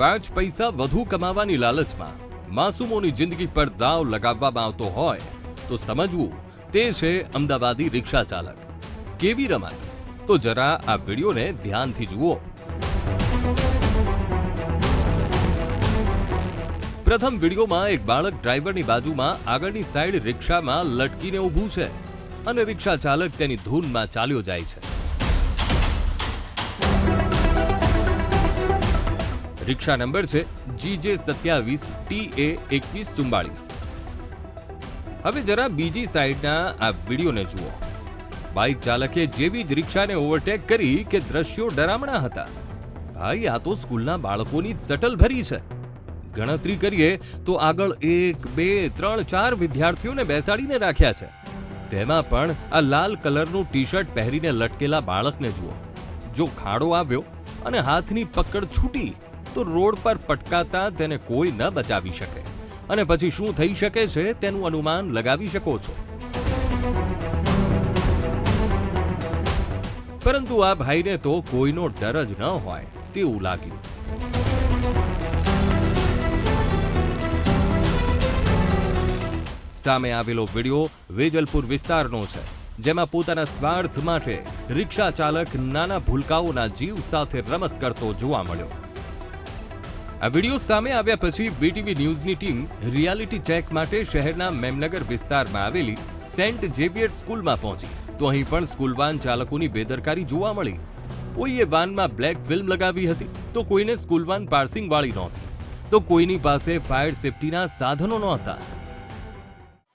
પાંચ પૈસા વધુ કમાવાની લાલચમાં માસૂમોની જિંદગી પર દાવ લગાવવામાં આવતો હોય તો સમજવું તે છે અમદાવાદી રિક્ષા ચાલક. કેવી રમાય તો જરા આ વિડીયોને ધ્યાનથી જુઓ. પ્રથમ વિડીયોમાં એક બાળક ડ્રાઈવરની બાજુમાં આગળની સાઈડ રિક્ષામાં લટકીને ઊભું છે અને રિક્ષા ચાલક તેની ધૂનમાં ચાલ્યો જાય છે. રિક્ષા નંબર છે જીજે સત્યાવીસ ટી એ એકવીસ ચુમ્બાળીસ હવે જરા બીજી સાઈડના આ વિડીયોને જુઓ. બાઇક ચાલકે જેવી જ રિક્ષાને ઓવરટેક કરી કે દ્રશ્યો ડરામણા હતા. ભાઈ, આ તો સ્કૂલના બાળકોની જ સટલ ભરી છે. ગણતરી કરીએ તો આગળ એક, બે, ત્રણ, ચાર વિદ્યાર્થીઓને બેસાડીને રાખ્યા છે. તેમાં પણ આ લાલ કલરનું ટી શર્ટ પહેરીને લટકેલા બાળકને જુઓ. જો ખાડો આવ્યો અને હાથની પકડ છૂટી તો રોડ પર પટકાતા તેને કોઈ ન બચાવી શકે. અને પછી શું થઈ શકે છે તેનું અનુમાન લગાવી શકો છો. પરંતુ આ ભાઈને તો કોઈનો ડર જ ન હોય તેવું લાગ્યું. સામે આવેલો વિડિયો વેજલપુર વિસ્તારનો છે, જેમાં પોતાના સ્વાર્થ માટે રિક્ષા ચાલક નાના ભૂલકાઓના જીવ સાથે રમત કરતો જોવા મળ્યો. આ વિડિયો સામે આવ્યા પછી વીટીવી ન્યૂઝની ટીમ રિયાલિટી ચેક માટે શહેરના મેમનગર વિસ્તારમાં આવેલી સેન્ટ ઝેવિયર સ્કૂલમાં પહોંચી. તો અહીં પણ સ્કૂલ વાન ચાલકોની બેદરકારી જોવા મળી. કોઈએ વાનમાં બ્લેક ફિલ્મ લગાવી હતી તો કોઈને સ્કૂલ વાન પાર્સિંગ વાળી નહોતી. તો કોઈની પાસે ફાયર સેફટીના સાધનો નહોતા.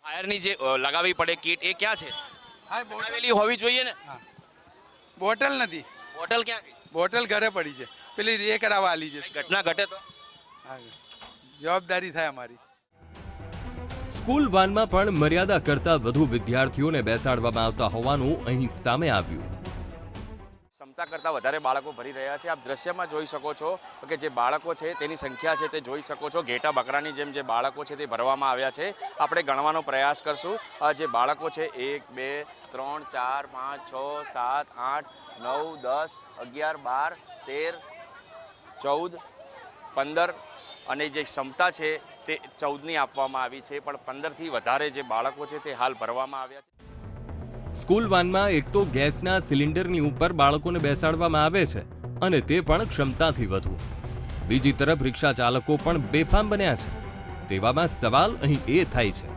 ફાયરની જે લગાવી લગાવવી પડે કીટ એ ક્યાં છે? હા બનાવેલી હોવી જોઈએ ને? બોટલ નથી. બોટલ ક્યાં બોટલ ઘરે પડી છે. પેલી એ કરાવવા આલી છે. ઘટના ઘટે તો. જવાબદારી થાય અમારી. સ્કૂલ વાનમાં પણ મર્યાદા કરતા વધુ વિદ્યાર્થીઓને બેસાડવામાં આવતા હોવાનું અહીં સામે આવ્યું. ક્ષમતા કરતાં વધારે બાળકો ભરી રહ્યા છે. આપ દ્રશ્યમાં જોઈ શકો છો કે જે બાળકો છે તેની સંખ્યા છે તે જોઈ શકો છો. ઘેટા બકરાની જેમ જે બાળકો છે તે ભરવામાં આવ્યા છે. આપણે ગણવાનો પ્રયાસ કરશું. જે બાળકો છે એક બે ત્રણ ચાર પાંચ છ સાત આઠ નવ દસ અગિયાર બાર તેર ચૌદ પંદર અને જે ક્ષમતા છે તે ચૌદની આપવામાં આવી છે, પણ પંદરથી વધારે જે બાળકો છે તે હાલ ભરવામાં આવ્યા છે. સ્કૂલ વાનમાં એક તો ગેસના સિલિન્ડરની ઉપર બાળકોને બેસાડવામાં આવે છે અને તે પણ ક્ષમતાથી વધુ. બીજી તરફ રિક્ષા ચાલકો પણ બેફામ બન્યા છે. તેવામાં સવાલ અહીં એ થાય છે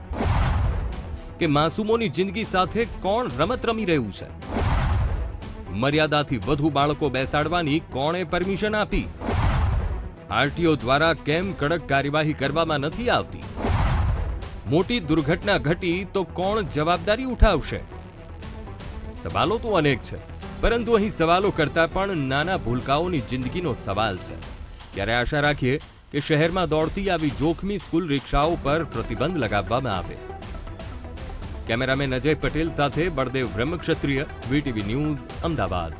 કે માસૂમોની જિંદગી સાથે કોણ રમત રમી રહ્યું છે? મર્યાદાથી વધુ બાળકો બેસાડવાની કોણે પરમિશન આપી? આરટીઓ દ્વારા કેમ કડક કાર્યવાહી કરવામાં નથી આવતી? મોટી દુર્ઘટના ઘટી તો કોણ જવાબદારી ઉઠાવશે? સવાલો તો અનેક છે, પરંતુ અહીં સવાલો કરતા પણ નાના ભૂલકાઓની જિંદગીનો સવાલ છે. ત્યારે આશા રાખીએ કે શહેરમાં દોડતી આવી જોખમી સ્કૂલ રિક્ષાઓ પર પ્રતિબંધ લગાવવામાં આવે. કેમેરામેન અજય પટેલ સાથે બળદેવ બ્રહ્મક્ષત્રિય, વીટીવી ન્યૂઝ, અમદાવાદ.